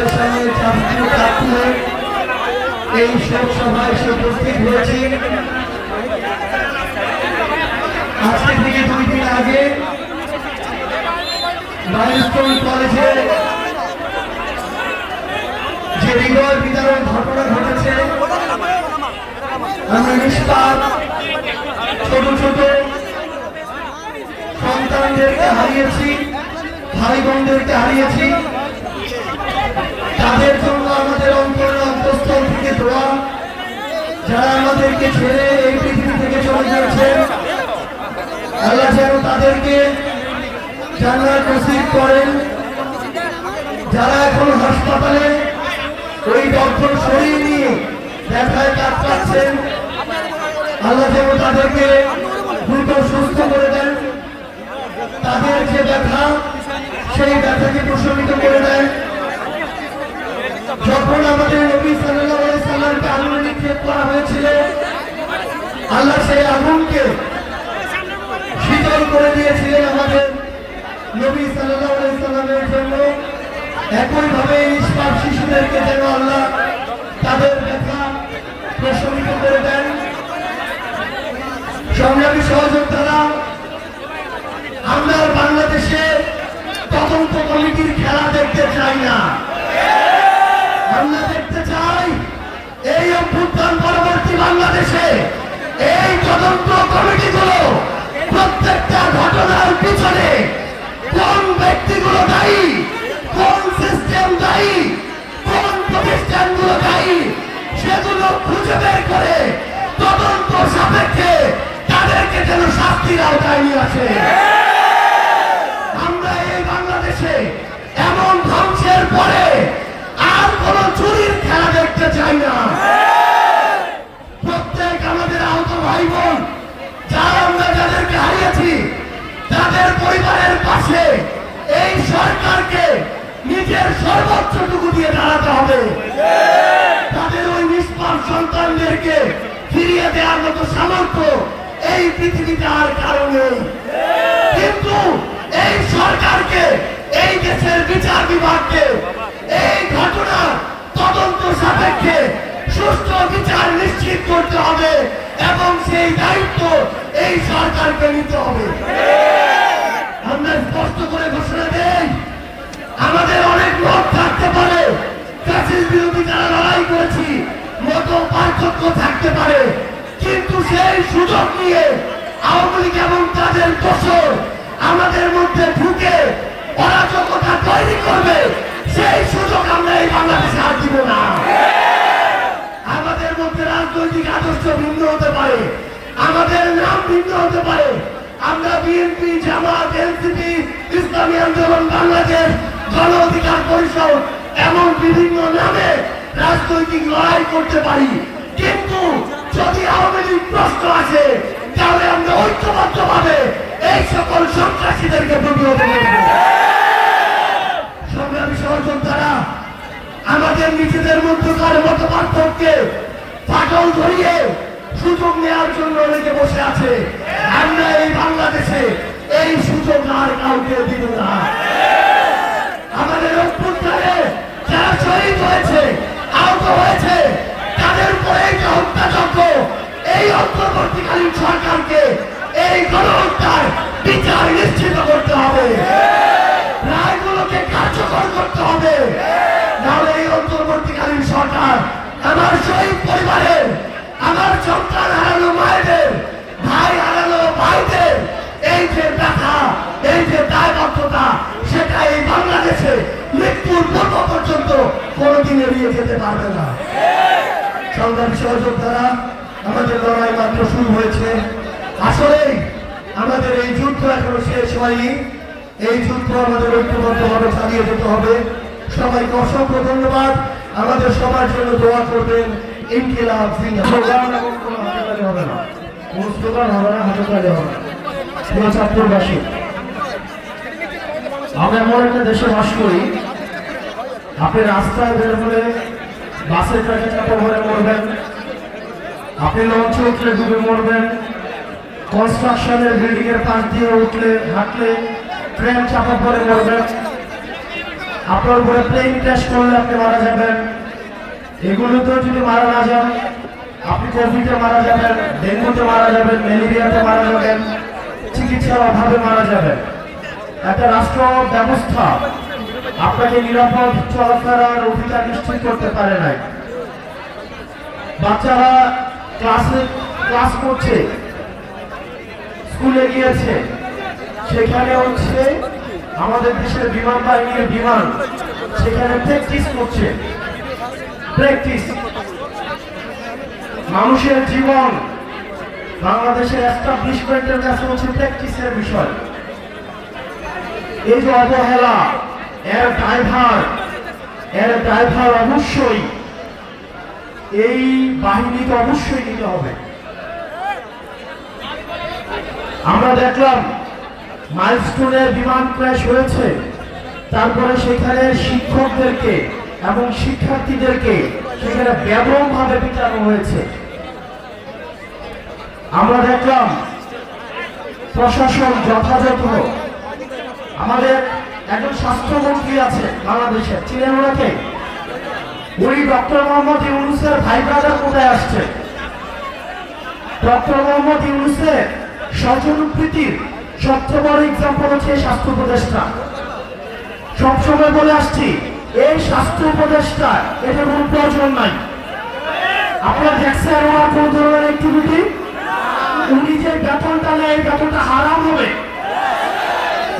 আপনাদের সামনে জাতীয় জাতীয় এই এসে উপস্থিত হয়েছি। আজকে থেকে দুই দিন আগে মাইলস্টোন কলেজে যে হৃদয় বিতরণ ঘটনা ঘটেছে, আমরা নিষ্পাপ ছোট ছোট সন্তানদেরকে হারিয়েছি, ভাই বোনদেরকে হারিয়েছি। তাদের জন্য আমাদের অন্তরের অন্তঃস্থল থেকে দোয়া। যারা আমাদেরকে ছেড়ে এই পৃথিবী থেকে চলে গিয়েছেন, আল্লাহ যেন তাদেরকে জান্নাত নসিব করেন। যারা এখন হাসপাতালে ওই দগ্ধ শরীর নিয়ে দেখায় কাজ পাচ্ছেন, আল্লাহ যেন তাদেরকে দ্রুত সুস্থ করে দেন। তাদের যে ব্যথা, সেই ব্যথাকে প্রশমিত করে দেন। যখন আমাদের নবী সাল্লাল্লাহু আলাইহি সাল্লামকে আগুনে নিক্ষেপ করা হয়েছিল, আল্লাহ সেই আগুনকে শীতল করে দিয়েছিলেন আমাদের নবী সাল্লাল্লাহু আলাইহি সাল্লামের জন্য। একইভাবে এই নিষ্পাপ শিশুদেরকে যেন আল্লাহ তাদের ব্যথা প্রশমিত করে দেন। সংগ্রামী সহযোদ্ধারা, আমরা বাংলাদেশে তদন্ত কমিটির খেলা দেখতে চাই না। আমরা দেখতে চাই। এই অভ্যুত্থান পরবর্তী বাংলাদেশে, এই তদন্ত কমিটিগুলো প্রত্যেকটা ঘটনার পিছনে কোন ব্যক্তিগুলো দায়ী, কোন সিস্টেম দায়ী, কোন প্রতিষ্ঠানগুলো দায়ী, সেগুলো খুঁজে বের করে তদন্ত সাপেক্ষে তাদেরকে যেন শাস্তির আওতায় নিয়ে আসে। আমরা এই বাংলাদেশে পাশে এই সরকারকে নিজের সর্বোচ্চটুকু দিয়ে দাঁড়াতে হবে। তাদের ওই নিষ্পাপ সন্তানদেরকে ফিরিয়ে দেওয়ার মতো সামর্থ্য এই পৃথিবীতে আর কারণে কিন্তু এই সরকারকে, এই দেশের বিচার বিভাগকে, এই ঘটনা তদন্ত সাপেক্ষে সুস্থ বিচার নিশ্চিত করতে হবে এবং সেই দায়িত্ব এই সরকারকে নিতে হবে আমরা স্পষ্ট করে ঘোষণা দেই আমাদের অনেক লোক থাকতে পারে ফ্যাসিস বিরোধী যারা লড়াই করেছি মত পার্থক্য থাকতে পারে। কিন্তু সেই সুযোগ নিয়ে আওয়ামী লীগ এবং তাদের দোষর আমাদের মধ্যে ঢুকে অরাজকতা তৈরি করবে। সেই সুযোগ আমরা এই বাংলাদেশে আর দিব না। আমাদের মধ্যে রাজনৈতিক আদর্শ ভিন্ন হতে পারে। আমাদের নাম ভিন্ন হতে পারে। আমরা বিএনপি, জামাত, এনসিপি, ইসলামী আন্দোলন, বাংলাদেশ গণ অধিকার পরিষদ এমন বিভিন্ন নামে রাজনৈতিক লড়াই করতে পারি। কিন্তু যদি আওয়ামী লীগ প্রশ্ন আসে, তাহলে আমরা ঐক্যবদ্ধ ভাবে এই সকল সন্ত্রাসীদেরকে প্রতিহত সংগ্রামী সহযোদ্ধারা, আমাদের নিজেদের মধ্যকার মত পার্থক্যে ফাটল ধরিয়ে সুযোগ নেওয়ার জন্য অনেকে বসে আছে। আমরা এই বাংলাদেশে এই সুযোগ আর কাউকে দিব না। আমাদের অভ্যুত্থানে যারা শহীদ হয়েছে, আহত হয়েছে তাদের উপরে এই যে হত্যাযজ্ঞ এই অন্তর্বর্তীকালীন সরকারকে এই গণহত্যার বিচার নিশ্চিত করতে হবে। রায়গুলোকে কার্যকর করতে হবে। নাহলে এই অন্তর্বর্তীকালীন সরকার আমার শহীদ পরিবারের, আমার সন্তান হারানো মায়েদের, ভাই হারানো ভাইদের, এই যে ব্যথা, এই যে দায়বদ্ধতা, সেটা এই বাংলাদেশে মৃত্যুর পূর্ব পর্যন্ত কোনোদিন এড়িয়ে যেতে পারবে না। সংগ্রামী সহযোদ্ধারা আমাদের লড়াই মাত্র শুরু হয়েছে। আসলে আমাদের এই যুদ্ধ এখনও শেষ হয়নি। এই যুদ্ধ আমাদের ঐক্যবদ্ধভাবে চালিয়ে যেতে হবে। সবাইকে অসংখ্য ধন্যবাদ। আমাদের সবার জন্য দোয়া করবেন। ইনকিলাব স্লোগান কোনো হাতে হবে না। হবে না ছাত্রবাসী আমরা এমন একটা দেশে বাস করি। আপনি রাস্তায় বের হলে বাসের ট্রাকে চাপা ভরে মরবেন, আপনি লঞ্চে উঠলে ডুবে মরবেন কনস্ট্রাকশনের বিল্ডিং এর পাশ দিয়ে উঠলে, হাঁটলে ট্রেন চাপা পড়ে মরবেন। আপনার উপরে প্লেন ক্র্যাশ করলে আপনি মারা যাবেন। এগুলোতেও যদি মারা না যান, আপনি কোভিডে মারা যাবেন ডেঙ্গুতে মারা যাবেন ম্যালেরিয়াতে মারা যাবেন, চিকিৎসার অভাবে মারা যাবেন। একটা রাষ্ট্র ব্যবস্থা আপনাকে নিরাপদ চলাফেরার অধিকার নিশ্চিত করতে পারে নাই। বাচ্চারা ক্লাসে ক্লাস করছে, স্কুলে গিয়েছে সেখানে হচ্ছে আমাদের দেশের বিমান বাহিনীর বিমান, সেখানে প্র্যাকটিস করছে। প্র্যাকটিস মানুষের জীবন, বাংলাদেশের এস্টাবলিশমেন্টের কাছে হচ্ছে প্র্যাকটিসের বিষয়। এই যে অবহেলা এর ড্রাইভার এর ড্রাইভার অবশ্যই এই বাহিনীকে অবশ্যই নিতে হবে। আমরা দেখলাম মাইলস্টোনে বিমান ক্র্যাশ হয়েছে। তারপরে সেখানে শিক্ষকদেরকে এবং শিক্ষার্থীদেরকে সেখানে ব্যাপক ভাবে পিটানো হয়েছে। আমরা দেখলাম প্রশাসন যথাযথ। আমাদের একজন স্বাস্থ্যমন্ত্রী আছে বাংলাদেশের। চিনেন ওনাকে? উনি ডক্টর মোহাম্মদ ইউনুসের ভাই ব্রাদার কোথায় আসছে? ডক্টর মোহাম্মদ ইউনুসের স্বজনপ্রীতির সবচেয়ে বড় এক্সাম্পল হচ্ছে স্বাস্থ্য উপদেষ্টা। সবসময় বলে আসছি, এই স্বাস্থ্য উপদেষ্টা এটা কোনো প্রয়োজন নাই। আপনার ওনার কোন ধরনের অ্যাক্টিভিটি উনি যে বেতনটা নেয়, এই বেতনটা হারাম হবে।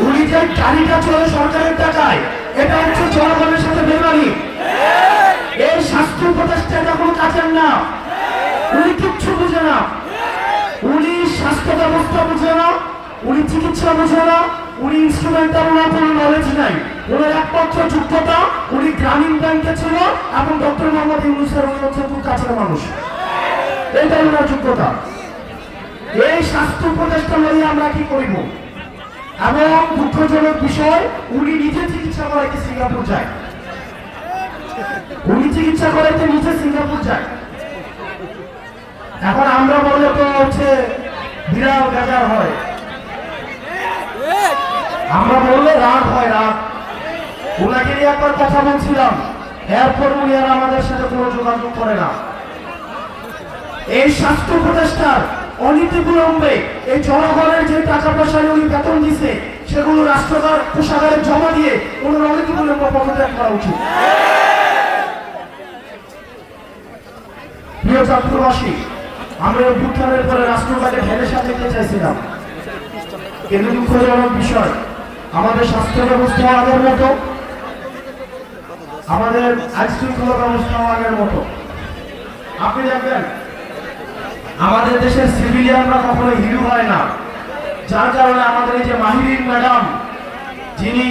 উনি যে গাড়িটা চলে সরকারের টাকায়। এটা হচ্ছে জনগণের সাথে বেমারি। এই স্বাস্থ্য উপদেষ্টা এটা কোনো কাজের না, উনি কিচ্ছু বুঝে না। উনি স্বাস্থ্য ব্যবস্থা বুঝে না, উনি চিকিৎসা বুঝে না, উনি ইনস্ট্রুমেন্টাল ওনার কোনো নলেজ নাই। ওনার একমাত্র যোগ্যতা, উনি গ্রামীণ ব্যাংকে ছিল এবং ডক্টর মোহাম্মদ ইউনুসের উনি হচ্ছে খুব কাছের মানুষ। এটাই ওনার যোগ্যতা। এই স্বাস্থ্য উপদেষ্টা নিয়ে আমরা কি করিব? এবং দুঃখজনক বিষয়, উনি নিজে চিকিৎসা করাইতে সিঙ্গাপুর যায়। উনি চিকিৎসা করাইতে নিজে সিঙ্গাপুর যায়। এখন আমরা বললে তো হচ্ছে বিরাট বেজার হয়। আমরা বললে রাগ হয়, রাগ। ওনাকে নিয়ে একবার কথা বলছিলাম। এরপর উনি আর আমাদের সাথে কোনো যোগাযোগ করে না। এই স্বাস্থ্য উপদেষ্টার অনীতি বিলম্বে এই জনগণের যে টাকা পয়সা উনি বেতন দিছে, সেগুলো রাষ্ট্রকার কোষাগারে জমা দিয়ে ওনার অনীতি বিলম্ব পদত্যাগ করা উচিত। প্রিয় ছাত্রবাসী আমরা ভুটানের পরে রাষ্ট্রটাকে ঢেলে সাজাতে চাইছিলাম। কিন্তু দুঃখজনক বিষয়, আমাদের স্বাস্থ্য ব্যবস্থা আগের মতো, আমাদের আইন শৃঙ্খলা ব্যবস্থাও আগের মতো। আপনি দেখবেন আমাদের দেশের সিভিলিয়ানরা কখনো হিরো হয় না। যার কারণে আমাদের এই যে মাহিরিন ম্যাডাম, যিনি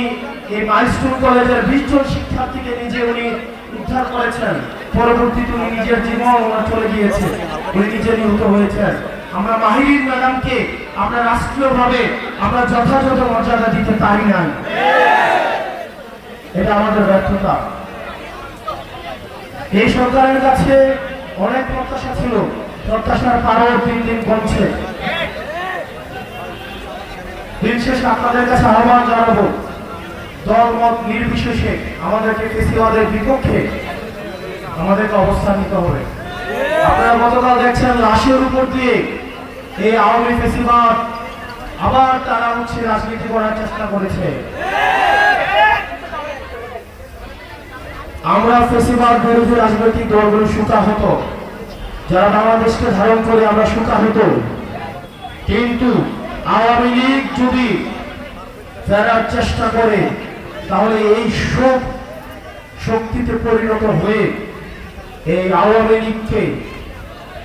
এই মাইলস্টোন কলেজের বিশ শিক্ষার্থীকে নিজে উনি উদ্ধার করেছেন, পরবর্তীতে উনি নিজের জীবন ওনার চলে গিয়েছে, উনি নিজে নিহত হয়েছেন। আমরা মাহিরিন ম্যাডামকে আমরা রাষ্ট্রীয়ভাবে আমরা যথাযথ মর্যাদা দিতে পারি নাই। এটা আমাদের ব্যর্থতা। এই সরকারের কাছে অনেক প্রত্যাশা ছিল। প্রত্যাশার পারও দিন দিন কমছে। দিন শেষে আপনাদের কাছে আহ্বান জানাব দল মত নির্বিশেষে আমাদেরকে ফেসিবাদের বিপক্ষে আমাদেরকে অবস্থান নিতে হবে। আপনারা গতকাল দেখছেন লাশের উপর দিয়ে এই আওয়ামী ফেসিবাদ আবার তারা হচ্ছে রাজনীতি করার চেষ্টা করেছে। আমরা ফেসিবাদ বিরোধী রাজনৈতিক দলগুলো সুতা হতো। যারা বাংলাদেশকে ধারণ করে আমরা সুতা হতো কিন্তু আওয়ামী লীগ যদি ফেরার চেষ্টা করে, তাহলে এই শোক শক্তিতে পরিণত হয়ে এই আওয়ামী লীগকে,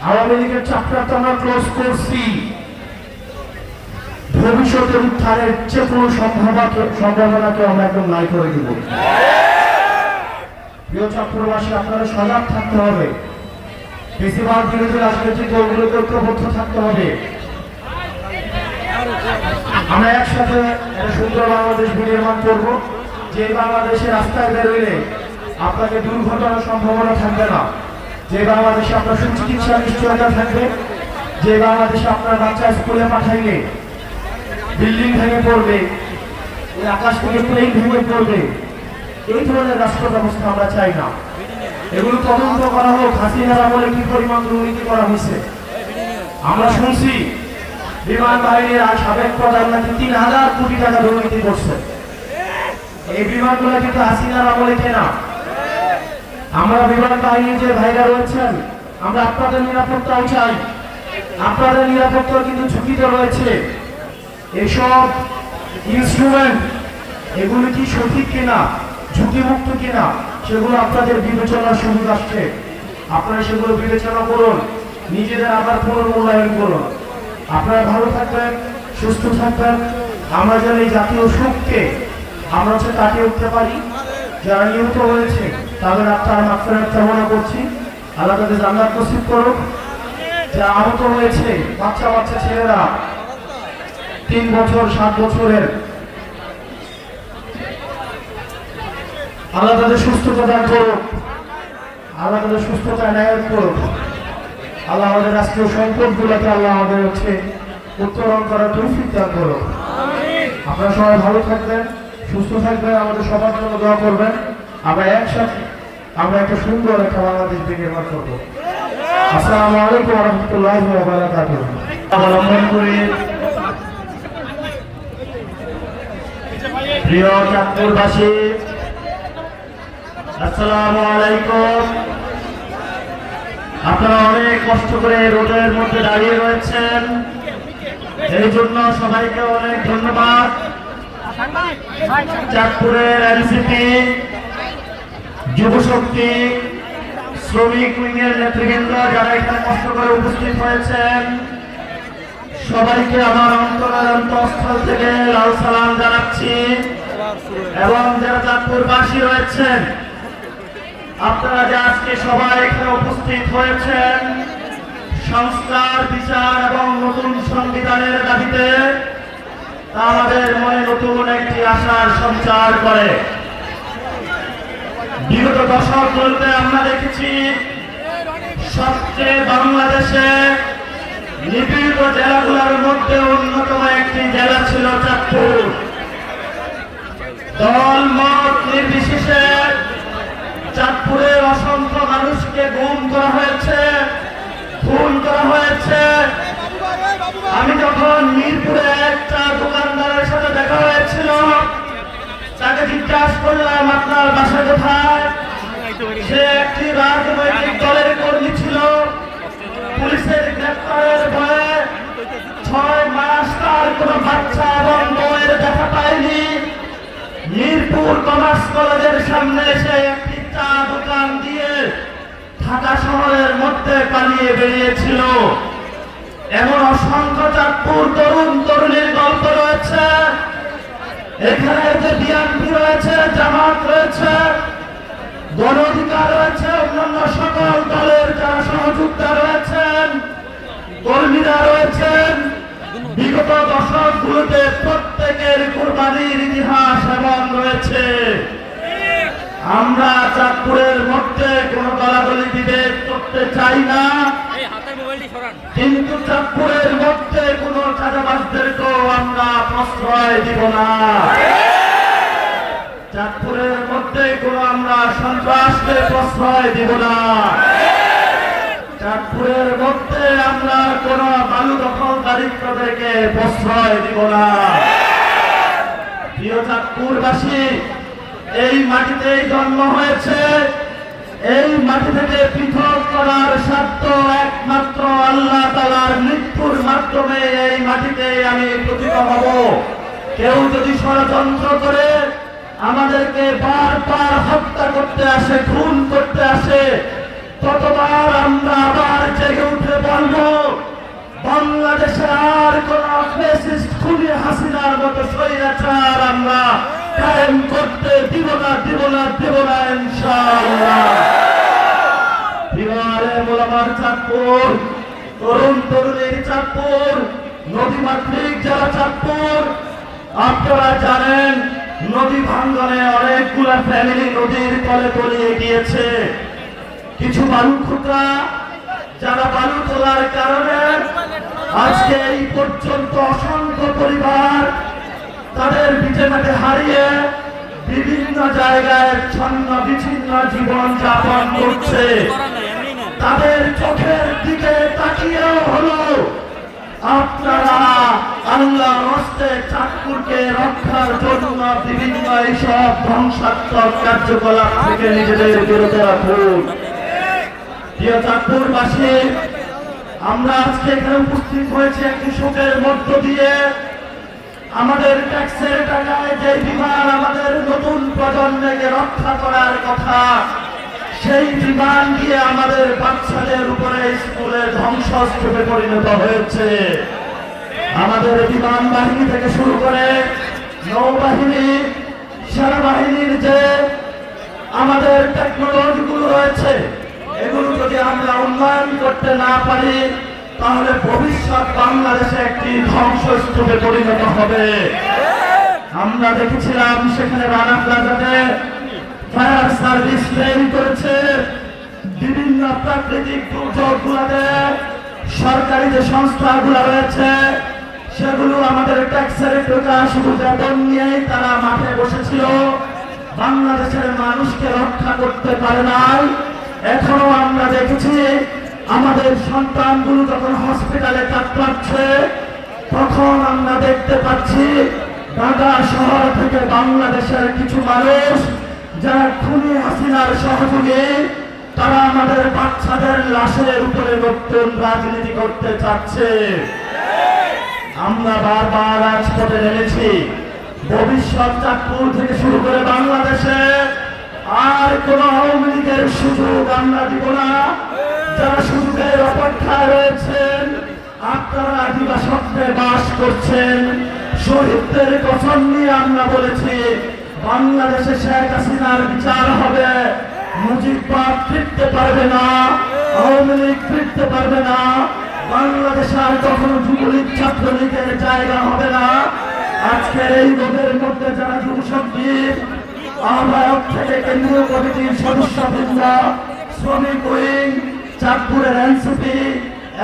আওয়ামী লীগের চ্যাপ্টার তো আমরা ক্লোজ করছি। ভবিষ্যতের উত্থানের যে কোনো সম্ভাবনা সম্ভাবনাকে আমরা একদম নাই করে দিব। প্রিয় ছাত্রবাসী আপনারা সজাগ থাকতে হবে। বেশিরভাগ বিরোধী রাজনৈতিক দলগুলোকে ঐক্যবদ্ধ থাকতে হবে। আমরা একসাথে একটা সুন্দর বাংলাদেশ বিনির্মাণ করব, যে বাংলাদেশে রাস্তায় বেরোলে আপনাকে দুর্ঘটনার সম্ভাবনা থাকবে না। যে বাংলাদেশে আপনার সুচিকিৎসা নিশ্চয়তা থাকবে, যে বাংলাদেশে আপনার বাচ্চা স্কুলে পাঠাইলে, বিল্ডিং ভেঙে পড়বে আকাশ থেকে প্লেন ভেঙে পড়বে, এই ধরনের রাষ্ট্র ব্যবস্থা আমরা চাই না। এগুলো তদন্ত করা হোক, হাসিনার আমলে কি পরিমাণ দুর্নীতি করা হয়েছে। আমরা শুনছি, বিমান বাহিনীর সাবেক প্রধান নাকি তিন হাজার কোটি টাকা দুর্নীতি করছে। এই বিমানগুলো কিন্তু হাসিনার আমলে কেনা। আমরা বিমান বাহিনীর যে ভাইরা রয়েছেন, আমরা আপনাদের নিরাপত্তাও চাই। আপনাদের নিরাপত্তা কিন্তু ঝুঁকিতে রয়েছে। এসব ইনস্ট্রুমেন্ট এগুলো কি সঠিক কিনা, ঝুঁকিমুক্ত কিনা? সেগুলো আপনাদের বিবেচনার সুযোগ আসছে। আপনারা সেগুলো বিবেচনা করুন, নিজেদের আবার পুনর্মূল্যায়ন করুন। আপনারা ভালো থাকবেন, সুস্থ থাকবেন। আমরা যেন এই জাতীয় সুখকে, আমরা হচ্ছে কাটিয়ে উঠতে পারি। যারা নিহত হয়েছে, তাদের আত্মার মাত্রার কামনা করছি। আল্লাহ তাদের জান্নাত নসিব করুক। যারা আহত হয়েছে বাচ্চা বাচ্চা ছেলেরা, তিন বছর, সাত বছরের আল্লাহ তাদের সুস্থতা দান করুক। আল্লাহ তাদের সুস্থতা ন্যায় করুক। আল্লাহ আমাদের রাষ্ট্রীয় সম্পদগুলোকে আল্লাহ আমাদের হচ্ছে উত্তোলন করার তৌফিক দান করুক। আপনারা সবাই ভালো থাকবেন সুস্থ থাকবেন আমাদের সবার জন্য দোয়া করবেন। আমরা একসাথে আমরা একটা সুন্দর একটা বাংলাদেশ বিনির্মাণ করব। আসসালামু আলাইকুম রহমতুল্লাহ অবলম্বন করে প্রিয় চাঁদপুরবাসী আসসালামু আলাইকুম। আপনারা অনেক কষ্ট করে রোডের মধ্যে দাঁড়িয়ে রয়েছেন। এই জন্য সবাইকে অনেক ধন্যবাদ। চাঁদপুরের এনসিপি যুব শক্তি শ্রমিক উইংয়ের নেতৃবৃন্দ যারা এখানে কষ্ট করে উপস্থিত হয়েছেন, সবাইকে আমার অন্তরের অন্তঃস্থল থেকে লাল সালাম জানাচ্ছি। এবং যারা চাঁদপুরবাসী রয়েছেন আপনারা যে আজকে সবাই এখানে উপস্থিত হয়েছেন, সংস্কার, বিচার এবং নতুন সংবিধানের দাবিতে আমাদের মনে নতুন একটি আশার সঞ্চার করে। বিগত দশক বলতে আমরা দেখেছি, সবচেয়ে বাংলাদেশে নিপীড়িত জেলাগুলোর মধ্যে অন্যতম একটি জেলা ছিল চাঁদপুর। দল, মত নির্বিশেষে চাঁদপুরের অসংখ্য মানুষকে গুম করা হয়েছে, খুন করা হয়েছে। আমি যখন মিরপুরে একটা দোকানদারের সাথে দেখা হয়েছিল, তাকে জিজ্ঞাসা করলাম, আপনার বাসা কোথায়? সে একটি রাজনৈতিক দলের কর্মী ছিল। পুলিশের গ্রেপ্তারের ভয়ে ছয় মাস তার কোনো বাচ্চা এবং বউয়ের দেখা পায়নি। শহরের মধ্যে পালিয়ে বেরিয়েছিল। এমন অসংখ্য চাঁদপুর তরুণ তরুণীর গল্প রয়েছে। এখানে যে বিএনপি রয়েছে, জামাত রয়েছে গণ অধিকার রয়েছে, অন্যান্য সকল দলের যারা সহযোগিতা রয়েছেন, কর্মীরা রয়েছেন, বিগত দশকগুলোতে প্রত্যেকের ইতিহাস এবং রয়েছে। আমরা চাঁদপুরের মধ্যে কোন দলাদলি বিভেদ করতে চাই না। কিন্তু চাঁদপুরের মধ্যে কোন চাঁদাবাসদেরকেও আমরা প্রশ্রয় দিব না। চাঁদপুরের মধ্যে কোন আমরা সন্ত্রাসকে প্রশ্রয় দিব না। চাঁদপুরের মধ্যে আমরা কোন বালু দখলদারিত্বদেরকে প্রশ্রয় দিব না। প্রিয় চাঁদপুরবাসী এই মাটিতেই জন্ম হয়েছে। এই মাটি থেকে পৃথক করার সাধ্য একমাত্র আল্লাহ তালার মৃত্যুর মাধ্যমে এই মাটিতে আমি প্রতিত হব। কেউ যদি ষড়যন্ত্র করে আমাদেরকে বারবার হত্যা করতে আসে, খুন করতে আসে, ততবার আমরা আবার জেগে উঠে বলব, বাংলাদেশে আর কোন হাসিনার মতো স্বৈরাচার আমরা কায়েম করতে দিব না দিব না দিব না, ইনশাআল্লাহ। বিহারে মোলামার চাঁদপুর, তরুণ তরুণীর চাঁদপুর, নদী মাতৃক যারা চাঁদপুর, আপনারা জানেন, নদী ভাঙ্গনে অনেকগুলা ফ্যামিলি নদীর তলে তলিয়ে গিয়েছে। কিছু বালু খোকা যারা বালু তোলার কারণে আজকে এই পর্যন্ত অসংখ্য পরিবার তাদের মাঠে হারিয়ে বিভিন্ন জায়গায় ছন্ন বিচ্ছিন্ন জীবন যাপন করছে। তাদের চোখের দিকে তাকিয়েও হলো, আপনারা আল্লাহ রক্ষার জন্য বিভিন্ন এইসব ধ্বংসাত্মক কার্যকলাপ থেকে নিজেদের বিরত রাখুন। প্রিয় আমরা আজকে এখানে উপস্থিত হয়েছি একটি শোকের মধ্য দিয়ে। আমাদের ট্যাক্সের টাকায় যে বিমান আমাদের নতুন প্রজন্মকে রক্ষা করার কথা, সেই বিমান দিয়ে আমাদের বাচ্চাদের উপরে স্কুলে ধ্বংসস্তূপে পরিণত হয়েছে। আমাদের বিমান বাহিনী থেকে শুরু করে নৌবাহিনী, সেনাবাহিনীর যে আমাদের টেকনোলজি গুলো রয়েছে, এগুলো যদি আমরা উন্নয়ন করতে না পারি তাহলে ভবিষ্যৎ বাংলাদেশে একটি ধ্বংসস্তূপে পরিণত হবে। আমরা দেখেছিলাম সেখানে রানা প্লাজাতে ফায়ার সার্ভিস তৈরি করেছে। বিভিন্ন প্রাকৃতিক দুর্যোগ সরকারি যে সংস্থাগুলো রয়েছে, সেগুলো আমাদের ট্যাক্সের প্রকাশ বেতন নিয়েই তারা মাঠে বসেছিল। বাংলাদেশের মানুষকে রক্ষা করতে পারে নাই। এখনও আমরা দেখেছি আমাদের সন্তানগুলো যখন হসপিটালে কাতরাচ্ছে তখন আমরা দেখতে পাচ্ছি ঢাকা শহর থেকে বাংলাদেশের কিছু মানুষ যারা খুনি হাসিনার সহযোগী, তারা আমাদের বাচ্চাদের লাশের উপরে নতুন রাজনীতি করতে চাচ্ছে। আমরা বারবার রাজপথে নেমেছি। ভবিষ্যৎ চাঁদপুর থেকে শুরু করে বাংলাদেশে আর কোন আওয়ামী লীগের সুযোগ আমরা দিব না। যারা সুযোগের অপেক্ষায় রয়েছেন, আপনারা আদিবাসত্বে বাস করছেন, শহীদদের কথন নিয়ে আমরা বলেছি, বাংলাদেশে শেখ হাসিনার বিচার হবে। মুজিববাদ ফিরতে পারবে না, আওয়ামী লীগ ফিরতে পারবে না, বাংলাদেশে আর কখনো যুবলীগ, ছাত্রলীগের জায়গা হবে না। আজকের এই রোদের মধ্যে যারা যুব সংগীত আহ্বায়ক থেকে কেন্দ্রীয় কমিটির সদস্যবৃন্দ, শ্রমিক উইং চাঁদপুরের এনসিপি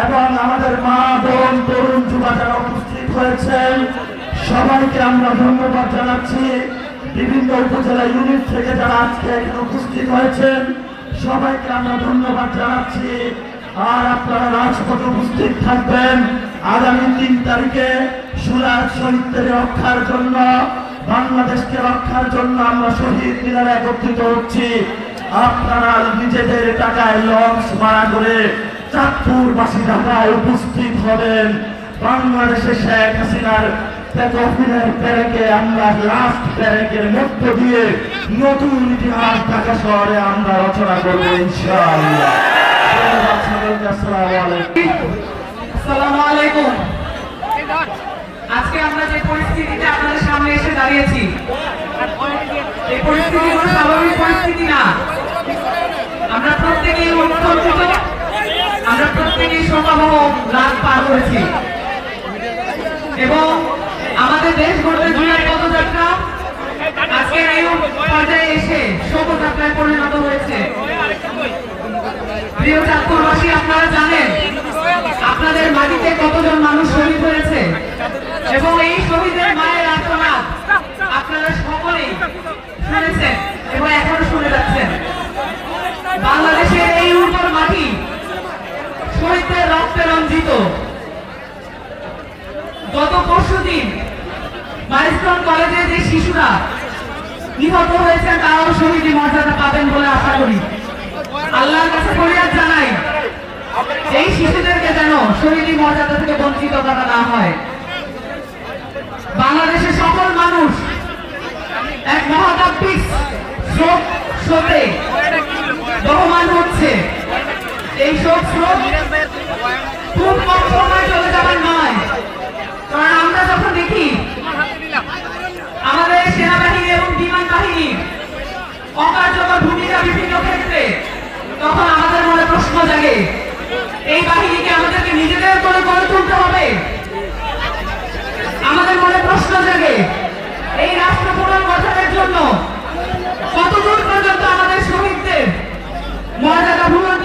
এবং আমাদের মা, বোন, তরুণ যুবা যারা উপস্থিত হয়েছেন, সবাইকে আমরা ধন্যবাদ জানাচ্ছি। বিভিন্ন উপজেলা ইউনিট থেকে যারা আজকে এখানে উপস্থিত হয়েছেন, সবাইকে আমরা ধন্যবাদ জানাচ্ছি। আর আপনারা রাজপথে উপস্থিত থাকবেন আগামী তিন তারিখে সুরাজ শহীদদের রক্ষার জন্য, বাংলাদেশকে রক্ষার জন্য আমরা শহীদ মিনারে একত্রিত হচ্ছি। আপনারা নিজেদের টাকায় লঞ্চ ভাড়া করে চাঁদপুরবাসী ঢাকায় উপস্থিত হবেন। বাংলাদেশে শেখ হাসিনার আমরা দিয়ে নতুন শহরে আমরা রচনা আলাইকুম। আজকে আমরা যে আপনাদের সামনে এসে দাঁড়িয়েছি স্বাভাবিক পরিস্থিতি না। আমরা আমরা পার করেছি। এবং আমাদের দেশ গড়তে দুনিয়ার পদযাত্রা আজকের এই পর্যায়ে এসে শোকযাত্রায় পরিণত হয়েছে। প্রিয় চাঁদপুরবাসী, আপনারা জানেন, আপনাদের মাটিতে কতজন মানুষ শহীদ হয়েছে? এবং এই শহীদের মায়ের রক্তে গত পরশু দিন মাইস্টন কলেজে যে শিশুরা নিহত হয়েছেন, তারাও শহীদি মর্যাদা পাবেন বলে আশা করি। আল্লাহর কাছে ফরিয়াদ জানাই, এই শিশুদেরকে যেন শহীদি মর্যাদা থেকে বঞ্চিত করা না হয়। বাংলাদেশের সকল মানুষ এক মহাতাত্ত্বিক শোক স্রোতে বহমান হচ্ছে। এই শোক স্রোত খুব কম সময় চলে যাবার নয়। কারণ আমরা যখন দেখি, আমাদের সেনাবাহিনী এবং বিমান বাহিনী অকার্যকর ভূমিকা বিভিন্ন ক্ষেত্রে, তখন আমাদের মনে প্রশ্ন জাগে, এই বাহিনীকে আমাদেরকে নিজেদের করে গড়ে তুলতে হবে। আমাদের মনে প্রশ্ন জাগে, এই রাষ্ট্র পুনর্গঠনের জন্য কতদূর পর্যন্ত আমাদের শহীদদের মর্যাদা ভূমিত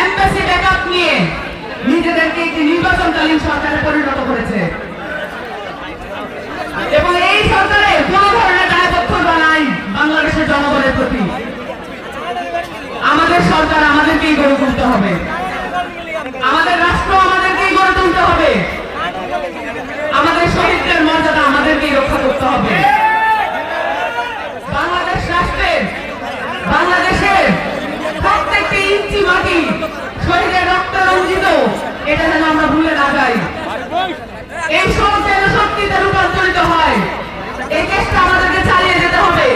এমবাসি ব্যাকআপ নিয়ে নিজেদেরকে একটি নির্বাচনকালীন সরকারে পরিণত করেছে। এবং এই সরকারের কোনো ধরনের দায়বদ্ধতা নাই বাংলাদেশের জনগণের প্রতি। আমাদের সরকার আমাদেরকেই গড়ে তুলতে হবে। আমাদের রাষ্ট্র আমাদেরকেই গড়ে তুলতে হবে। আমাদের শহীদদের মর্যাদা আমাদেরকেই রক্ষা করতে হবে। ইঞ্চি মাটি শহীদের রক্ত রঞ্জিত, এটা যেন আমরা ভুলে না যাই। এই সব যেন শক্তিতে রূপান্তরিত হয়। এই চেষ্টা আমাদেরকে চালিয়ে যেতে হবে।